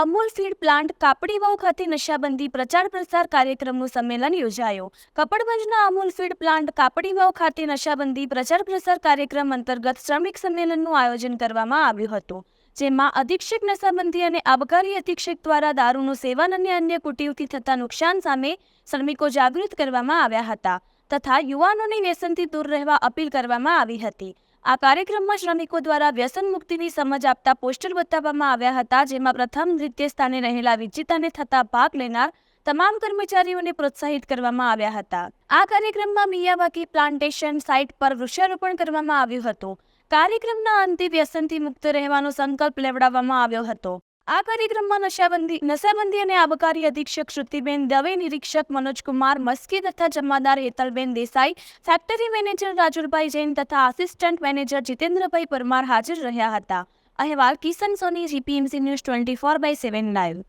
Amul feed plant Kapadivav ખાતે નશાબંધી પ્રચાર પ્રસાર કાર્યક્રમનું સંમેલન યોજાયો. કપડવંજના અમૂલ ફીડ પ્લાન્ટ કાપડીવાવ ખાતે નશાબંધી પ્રચાર પ્રસાર કાર્યક્રમ અંતર્ગત શ્રમિક સંમેલનનું આયોજન કરવામાં આવ્યું હતું, જેમાં અધિક્ષક નશાબંધી અને આબકારી અધિક્ષક દ્વારા દારૂનું સેવન અને અન્ય કુટીવથી થતા નુકસાન સામે શ્રમિકો જાગૃત કરવામાં આવ્યા હતા, તથા યુવાનોને વ્યસનથી દૂર રહેવા અપીલ કરવામાં આવી હતી. આ કાર્યક્રમમાં શ્રમિકો દ્વારા વ્યસન મુક્તિની સમજ આપતા પોસ્ટર બતાવવામાં આવ્યા હતા, જેમાં પ્રથમ દ્વિતીય સ્થાને રહેલા વિજેતાને થતા ભાગ લેનાર તમામ કર્મચારીઓને પ્રોત્સાહિત કરવામાં આવ્યા હતા. આ કાર્યક્રમમાં મિયાવાકી પ્લાન્ટેશન સાઇટ પર વૃક્ષારોપણ કરવામાં આવ્યું હતું. કાર્યક્રમના અંતે વ્યસનથી મુક્ત રહેવાનો સંકલ્પ લેવડાવવામાં આવ્યો હતો. આ કાર્યક્રમમાં નશાબંધી નશાબંધી અને આબકારી અધિક્ષક શ્રુતિબેન દવે, નિરીક્ષક મનોજકુમાર મસ્કી તથા જમાદાર હેતલબેન દેસાઈ, ફેક્ટરી મેનેજર રાજુલભાઈ જૈન તથા આસિસ્ટન્ટ મેનેજર જીતેન્દ્રભાઈ પરમાર હાજર રહ્યા હતા. અહેવાલ Kishan Soni, GPMC news twenty four by seven live.